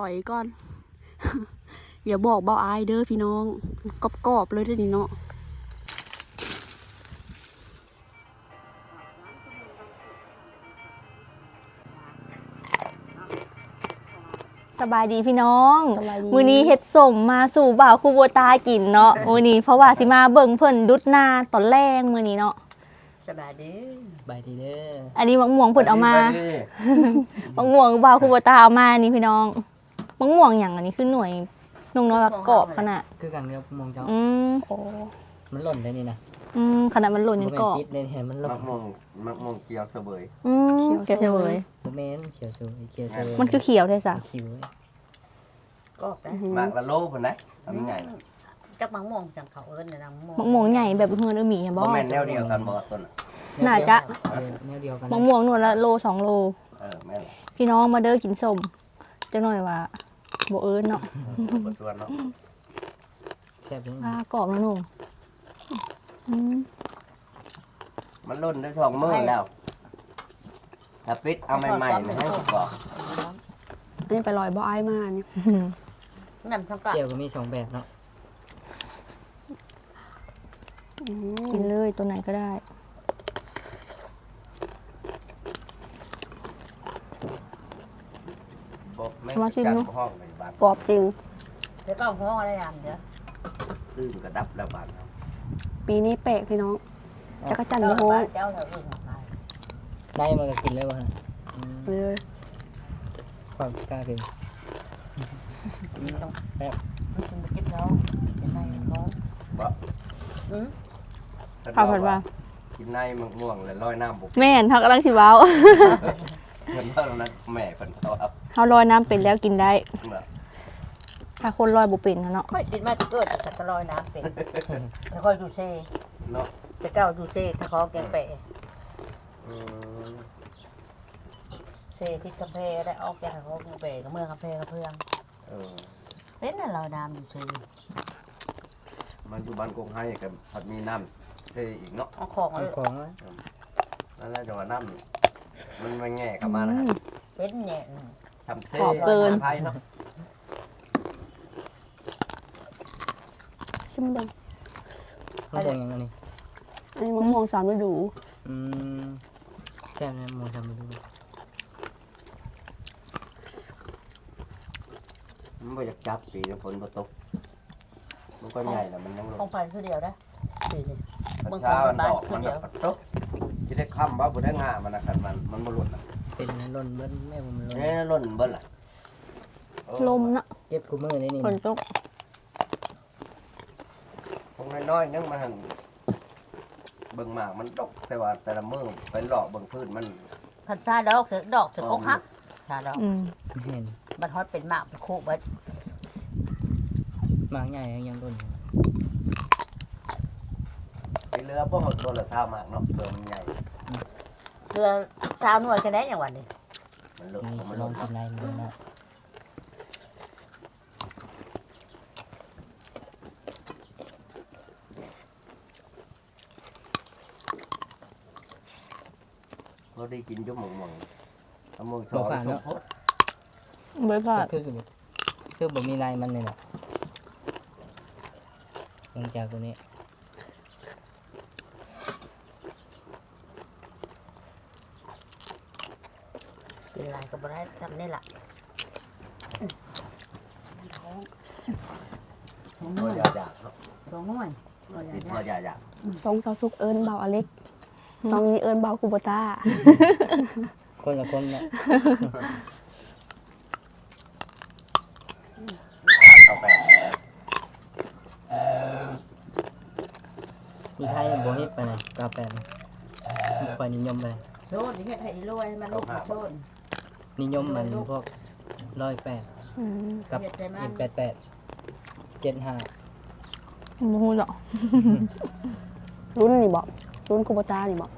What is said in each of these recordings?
ลอยก่อน อย่าบอกเบาอายเด้อพี่น้องกรอบๆเลยเด้อนี่เนาะสบายดีพี่น้องสบายดีมือนี้เฮ็ดสมมาสู่บ่าวคูโบตากินเนาะ มือนี้เพราะว่าสิมาเบิ่งเพิ่นดุดนาตอนแรกมือนี้เนาะสบายดีบายดีเด้อ อันนี้มะม่วงเพิ่นเอามาไปดิมะม่วงบ่าวคูโบตาเอามานี่พี่น้อง มะม่วงหยังอันนี้คือหน่วยนงน้อยว่ากรอบขนาดคือกันเนี่ยมองเจ้าอืมโอ้มันหล่นได้นี่นะอืมขนาดมันหล่นยังกรอบบ่แม่ปิดได้เห็นมันหล่นมักม่วงมักม่วงเกียวเสบยอืมเขียวเลยบ่แม่นเขียวสวยเขียวสวยมันคือเขียวใช่ซะคิวเว้ยก็ได้มากละโลพุ่นนะทำยังไงจักมังม่วงจังเขาเอิ้นน่ะมังม่วงมะม่วงใหญ่แบบเฮือนเออหมีอะบ่บ่แม่นแนวเดียวกันบ่ต้นน่ะน่าจะเออแนวเดียวกันมะม่วงหนวดละโลสองโลเออแม่นพี่น้องมาเด้อกินส้มจังหน่อยว่า บ่เอิ้นเนาะบ่ส่วนเนาะแซ่บเลยอ่ากรอบแล้วนุ่มอืมมันล่นได้สองมื้อแล้วถ้าปิดเอาใหม่ๆนะให้ประกอบอันนี้ไปลอยเบาอายมาเนี่ยน้ำทั้งกะเจียวก็มีสองแบบเนาะอืมกินเลยตัวไหนก็ได้บ่แม่นมาชิมจัดดูห้องในบ้านกรอบจริง เดี๋ยวก็ห้องอะไรอย่างเดี๋ยวตื้มกระดับแล้วบ้านเฮาปีนี้แปลกพี่น้องจักรจันทร์โมโหเจ้าเจ้าอื่นมาในมันก็กินเลยวะฮะอืมเลยความกล้าถึงแบบมันกินไปกินแล้วเป็นไงร้อนบ่อืมข้าวผัดว่ากินในมักม่วงแล้วลอยน้ำบ่แม่นเขากำลังสิเว้าเพิ่นว่านั้นแม่เพิ่นเขาครับเขาลอยน้ำเป็นแล้วกินได้ แบบ ถ้าคนลอยบ่เป็นนะเนาะค่อยกินมาจะเกิดจะตะลอยน้ำเป็นจะค่อยดูเซ่เนาะจะเก้าดูเซ่ถ้าเขาแกงเปะอืมเซ่ที่กาแฟได้ออกแกงเขาแกงเปะกับเมืองกาแฟกับเพื่อนเออเป็นน่ะลอยน้ำดูเซ่มันอยู่บ้านกงไห้กับผัดมีน้ำเทอีกเนาะเอาของเอาเลยของไว้นั่นแหละจังหวะน้ำมันมันแง่กลับมานะฮะเป็นเนี่ยทำเทขอบเกิน ไทยเนาะ ชิมเบิ่งมะม่วงยังไงนี่อันนี้มะม่วงสามฤดูอืมแซ่บนะมะม่วงทำมาดูมันไม่อยากจับปีนะฝนบ่ตกมันก็ใหญ่แล้วมันยังลของงไฟคือเดียวนะสี่นี่ตอนเช้ามันดอกมันแบบตกจะได้ค่ำว่าบ่ได้งามันนะคันมันมันบ่หลุดนะเป็นหล่นเบิ้ลแม่ผมมันหล่นเอ้หล่นเบิ่ล่ะเออลมเนาะเก็บกูมือได้นี่ฝนนะตก คงน้อยๆนึงมันหั่นเบิ่งหมากมันตกแต่ว่าแต่ละมื้อไปหลอกเบิ่งพืชมัน พันซาดอกเสือดอกเสือกกฮักชาดอกอืมเห็นมันฮอตเป็นหมากเป็นคู่ไว้หมากใหญ่ยังหล่นอยู่ไปเรือบ่หมดตัวละเท่ามากเนาะเรือมันใหญ่เรือสาวหน่วยคะแนนอย่างวันนี้มันหลุดนี่มันลหลุองดกินไรมันนะ ได้กินจุ่มหม่องๆเอามือสองสมโพธิเบิดพลาดคือคือคือบ่มีลายมันเลยนะลงจากตัวนี้กินอะไรก็บ่ได้ทำนี่แหละตัวใหญ่ๆเนาะสองหน่วยกินตัวใหญ่สองสาวสุกเอิญเบาอเล็ก สองนี้เอิญเบาคูโบต้า คนละคนนะๆเข้าไปมีใครบ่เฮ็ดไปนะกาแฟไปนิยมไปโซนนี่ให้รวยมันลูกโซนนิยมมันพวกร้อยแปดอืมกับเฮ็ดแต่มัเอ็นแปดแปดเจ็ดห้าบ่ฮู้ดอกรุ่นนี่บอก รุ่นคูโบต้านี่บอก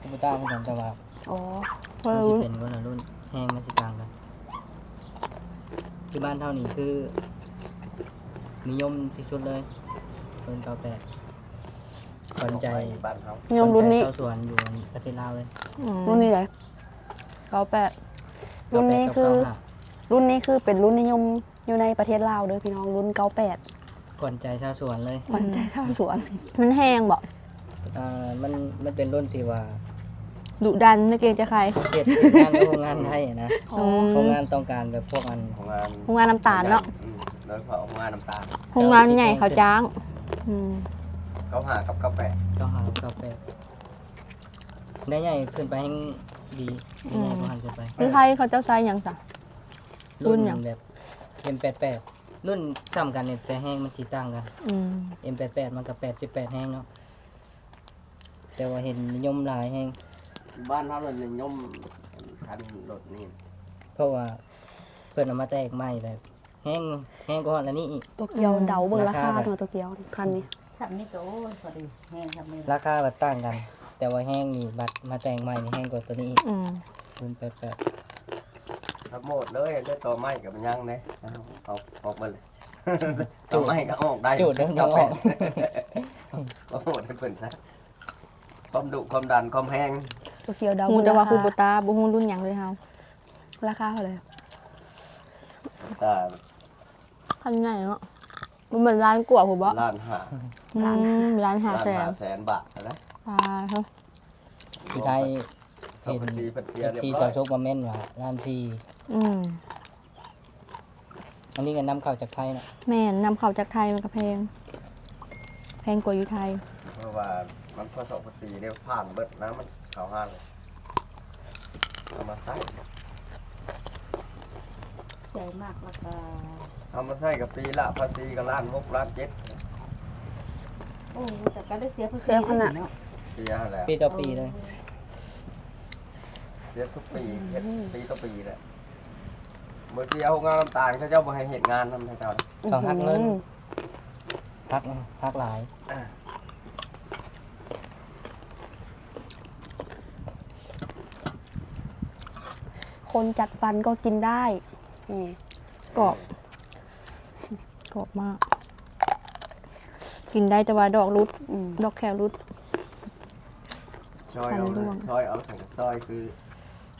คอมพิวต้าเหมือนกันแต่ว่าอ๋อเพราะมันเราสิรู้เป็นคนละรุ่นแห้งมันสิต่างกัน ที่บ้านเท่านี้คือ นิยมที่สุดเลยรุ่นเก้าแปดสนใจบ้านเขานิยมรุ่นนี้ สใจชาวสวนอยู่ประเทศลาวเลยอืมรุ่นนี้เลยเก้าแปดรุ่นนี้คือเก้าแปดรุ่นนี้คือเป็นรุ่นนิยมอยู่ในประเทศลาวเด้อพี่น้องรุ่น98ก่อนใจชาวสวนเลย มันใจเท่าสวน มันแห้งบ่อ่ามันมันเป็นรุ่นที่ว่าดุดันไม่เกรงใจใคร เฮ็ดงานในโรงงานไทยอะนะอืมโรงงานต้องการแบบพวกอันของงานโรงงานน้ำตาลเนาะอืมโดยเฉพาะของงานน้ำตาลโรงงานใหญ่เขาจ้างอืมเขาหากับกาแฟก็หากาแฟได้ใหญ่ขึ้นไปให้ดีได้ใหญ่กว่าหันขึ้นไป คือไทยเขาเจ้าไซส์หยังจ้ะ รุ่รุ่นนหยังแบบ M88 รุ่นซ้ำกันเนี่ยแต่แห้งมันสีต่างกัน อืม M88 มันกับ88แห้งเนาะ แต่ว่าเห็นนิยมหลายแห้งบ้านเขาเลยนิยมทันรถนี่เพราะว่าเพิ่นเอามาแตกใหม่แบบแห้งแห้งกว่าอันนี้อีก ตัวเกียวเดาเบิ่งราคาราคาหน่อยตัวเกียวคันนี้สามนี่ก็โอ้ยพอดีแห้งทำนี่ราคาบัดต่างกัน แต่ว่าแห้งนี่บัดมาแต่งใหม่นี่แห้งกว่าตัวนี้อีกอืมรุ่น88ทั้งหมดเลยได้ตัวไม้กับมันยังเนี่ยเอาออกมาเลยตัวไม้ก็ออกได้จุดเด้อก็ยังอแปอกก็หมดให้เพิ่นซะ ความดุความดันความแห้งตัวเกียวเดาฮูเบิ่งแต่ว่าราคูโบคาตาบ่ฮู้รุ่นหยังเลยเฮาราคาเท่าไหร่แต่คันใหญ่เนาะมันเหมือนร้านกว่าผมบ่ล้านห้าอืมร้านหาล้านแสนห้าแสนบาทนะอ่าเฮ้ยที่ไทยเขาเห็นเป็นทีเป็นเทียเรียบที่ร้อสาวยชกมาเม่นว่าร้านที่อืมอันนี้ก็นำเข้าจากไทยเนาะแม่นนำเข้าจากไทยมันก็แพงแพงกว่าอยู่ไทย เพราะว่า มันผสมภาษีเรียกผ่านเบิดนะมันเขาห้างเลยเอามาใส่ใจมากแล้วก็เอามาใส่กับปีละภาษีก็ล้านหกล้านเจ็ดโอ้ยแต่ก็ได้เสียภาษีเสียขนาดเนาะเสียแหละปีต่อปีเลย เสียทุกปีเฮ็ดปีต่อปีแหละเมื่อที่เอางานน้ำตาลเขาเจ้าบ่ให้เหตุงานทำให้เจ้าเลยต้องหักเงินหักนะหักหลาย คนจัดฟันก็กินได้นี่กรอบกรอบมาก กินได้แต่ว่าดอกรุดอืมดอกแครรุด ซอยเอาทำร่วงซอยเอาใส่กับซอยคือ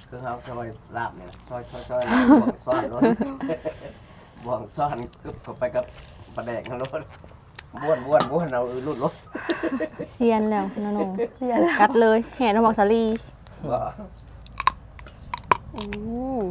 คือเอาซอยลาบเนี่ยซอยซอยซอยบ่วงซ้อนรถบ่วงซ้อนกึบเข้าไปกับปลาแดกนะรถบ้วนบ้วนบ้วนเอารุ่นรถเซียนแล้วน้องๆกัดเลยแห่นหมอกสาลี ก็อืม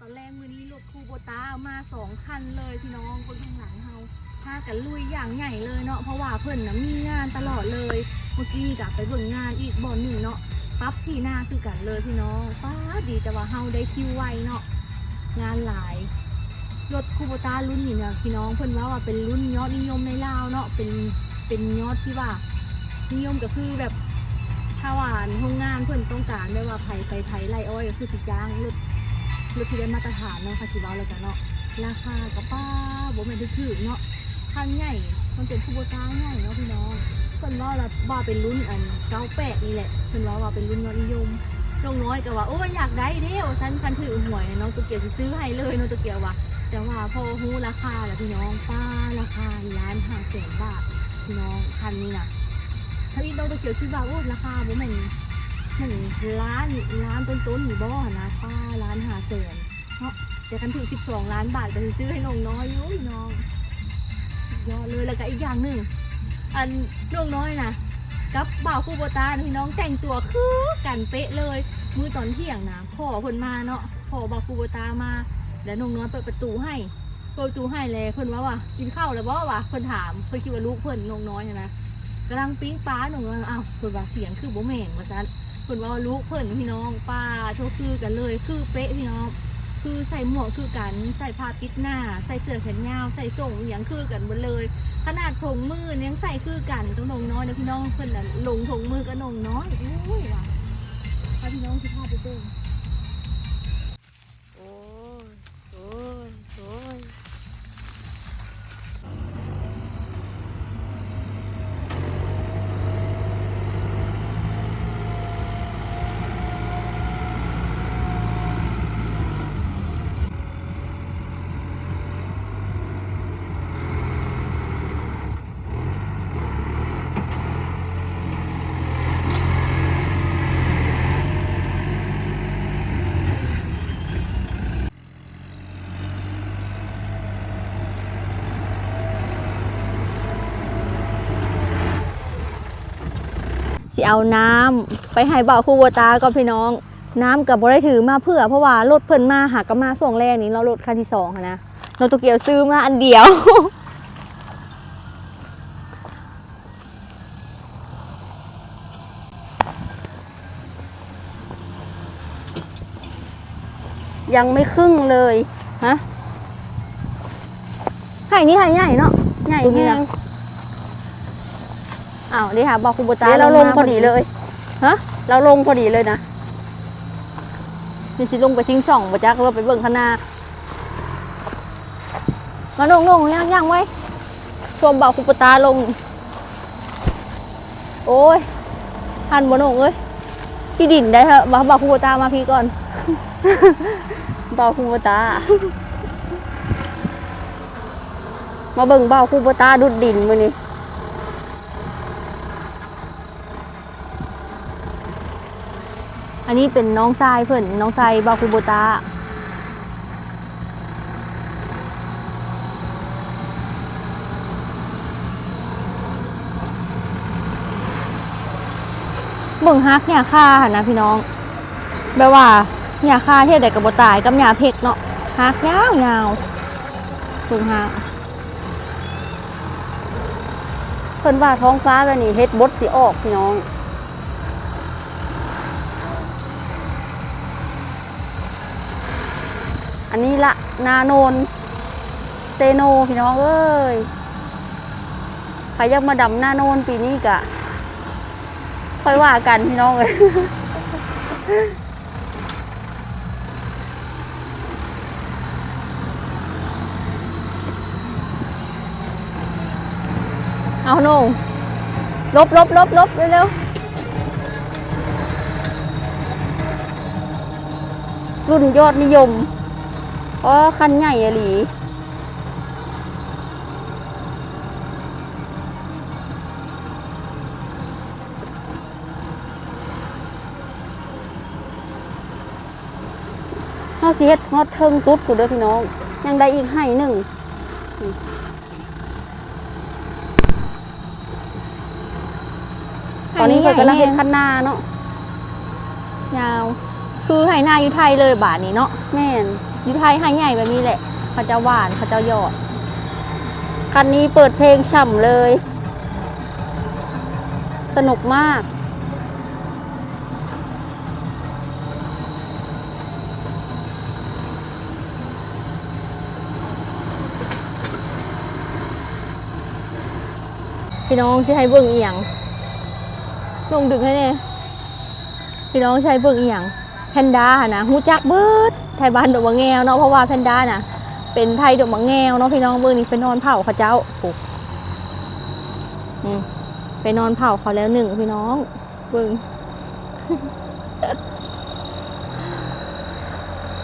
ตอนแรกมือนี้รถคูโบตามาสองคันเลยพี่น้องคนข้างหลังเฮาากันลุยอย่างใหญ่เลยเนาะเพราะว่าเพิ่นนะมีงานตลอดเลย เมื่อกี้นี่กลับไปเบิ่งงานอีกบ่อนหนึ่งเนาะปั๊บที่หน้าคือกันเลยพี่น้องป้าดีแต่ว่าเฮาได้คิวไวเนาะงานหลายรถคูโบตารุ่นนี้เนี่ยพี่น้องเพิ่นว่าว่าเป็นรุ่นยอดนิยมในลาวเนาะเป็นเป็นยอดที่ว่า นิยมก็คือแบบถ้าว่าโรงงานเพิ่นต้องการไม่ว่าไผไปไผไรอ้อยก็คือสิจ้างรถรถที่ได้มาตรฐานเนาะค่ะสิเว้าแล้วกันเนาะราคาก็ป้าบ่แม่นถูกๆเนาะ คันใหญ่ มันเป็นคูโบตาใหญ่เนาะพี่น้องเพิ่นว่าละว่าเป็นรุ่นอัน98นี่แหละเพิ่นว่าว่าเป็นรุ่นยอดนิยมน้องน้อยก็ว่าโอ้ยอยากได้เด้วฉันคันถือหวยน้องตัวเกียวสิซื้อให้เลยน้องตัวเกียวว่าแต่ว่าพอฮู้ราคาแล้วพี่น้องป้าราคาล้านห้าแสนบาทพี่น้องคันนี้นะถ้าอีโดนตะเกียวคิดว่าโอ้ราคาบ่แม่นหนึ่งล้านล้านต้นๆนี่บ่นะป้าล้านห้าแสนเนาะแต่คันถือสิบสองล้านบาทก็สิซื้อให้น้องน้อยอยู่พี่น้อง ยอดเลยแล้วก็อีกอย่างหนึ่งอันน้องน้อยนะกับบ่าวคู่โบตาพี่น้องแต่งตัวคือกันเป๊ะเลย มือตอนเที่ยงนะพ่อเพิ่นมาเนาะพ่อบ่าวคู่โบตามาแล้วน้องน้อยเปิดประตูให้เปิดประตูให้เลยเพิ่นว่าว่ะกินข้าวแล้วบ่วะเพิ่นถามเพิ่นคิดว่าลูกเพิ่นน้องน้อยอะนะกำลังปิ้งปลาน้องน้อยอ้าวเพิ่นว่าเสียงคือโบแม่นว่าซั่นเพิ่นว่าลูกเพิ่นพี่น้องป้าโทคือกันเลยคือเป๊ะพี่น้อง คือใส่หมวกคือกันใส่ผ้าปิดหน้า ใส่เสื้อแขนยาวใส่ส่งอย่างคือกันหมดเลย ขนาดถุงมือเนี่ยยังใส่คือกันต้องนงน้อยนะพี่น้องเพิ่นน่ะลงถุงมือก็นงน้อยอุ้ยว่ะพี่น้องที่พาไปเบิ่ง โอ้ยโอ้ยโอ้ย สิเอาน้ำไปให้บ่าวคูโบตาก็พี่น้อง น้ำกับบ่ได้ถือมาเพื่อ เพราะว่ารถเพิ่นมาหากนมาส่วงแรกนี้เรารถคันที่สองนะเราตัวเกียวซื้อมาอันเดียวยังไม่ครึ่งเลย ฮะไห่นี่ไห่ใหญ่เนาะ ใหญ่แห้ง อ้าวนี่ค่ะบอกคุณโบตาเดี๋ยวเราลงมพอดีเลยฮะเราลงพอดีเลยนะนี่สิลงไปชิงช่องบ่จักเราไปเบิ่งข้างหน้ามาลงลงย่างย่างไว้ชวมเบาคุณโบตาลง โอ้ยทันบ่ลงเอ้ยขี้ดินได้เถอะบอกบอกคุณโบตามาพี่ก่อนเบาคูโบตา มาเบิ่งเบาคูโบตาดุดดินมือนี้ อันนี้เป็นน้องทรายเพิ่อนน้องทรายบาคุโบตาเบิ่งฮักเนี่ยค่าหนะพี่น้องแบบว่าเนี่ยค่าเทียบได้กับบตายกับหยาเพกเนาะฮักยาวยาวเบิ่งฮักเพิ่นว่าท้องฟ้าแบบนี้เฮ็ดบดสิออกพี่น้อง อันนี้ละนาโนนเซโนพี่น้องเอ้ยใครอยากมาดำนาโนนปีนี้กะค่อยว่ากันพี่น้องเอ้ยเอาโน่ลบลบลบลบเร็วๆรุ่นยอดนิยม อ๋อคันใหญ่อะหลีเฮาสิเฮ็ดฮอดเทิงสุดกูเด้อพี่น้อง ยังได้อีกให้หนึ่งๆตอนนี้ให้เพิ่นกำลังเฮ็ดให้คันนาเนาะยาว คือไหหน้าอยู่ไทยเลยบาทนี้เนาะแม่น อยู่ไทยไหใหญ่แบบนี้แหละเขาจะหวานเขาจะหยอด คันนี้เปิดเพลงฉ่ำเลย สนุกมาก พี่น้องใช้เบิ่งเอียงลงดึกให้เนี่ยพี่น้องใช้เบิ่งเอียงแพนด้านะฮู้จักเบิด ไทยบ้านดอกมะแงวเนาะเพราะว่าแพนด้าน่ะ เป็นไทยดอกมะแงวเนาะพี่น้องเบิ่งนี่ไปนอนเผาเขาเจ้าปุ๊บอืมไปนอนเผาเขาแล้วหนึ่งพี่น้องเบิ่ง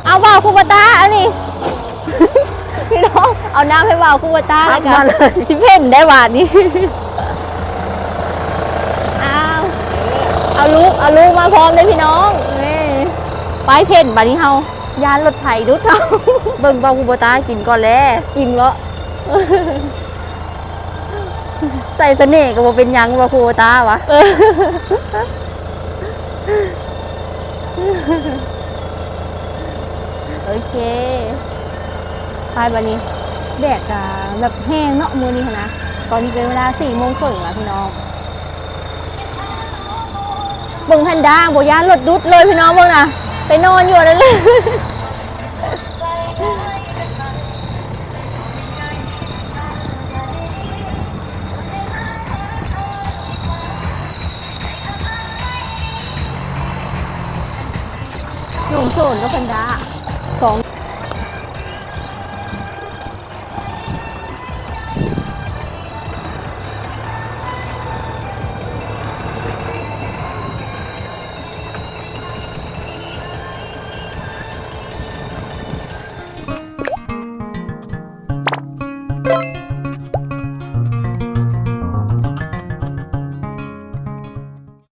เอาว่าวคูบตาอันนี้พี่น้องเอาน้ำให้ว่าวคูบตาแล้วกัทักมานเลยชิเพ่นได้หวานนี้เอาเอาลูกเอาลูกมาพร้อมเลยพี่น้องนี่ไปเพ่นบัดนี้เฮา ยานรถไถดุดเฮาเบิ่งบาคูโบตากินก่อนแล้วอิ่มแล้วใส่เสน่ห์ก็บ่เป็นหยังเบาคูบตาวะโอเคไปบัดนี้แดดจะแบบแห้งเนาะมือนี้นะตอนนี้เป็นเวลาสี่โมงครึ่งแล้วพี่น้องเบิ่งแพนด้าโบยานรถดุดเลยพี่น้องเบิ่งนะ ไปนอนอยู่นั่นเลยหนุ่มโสนก็พันดาสอง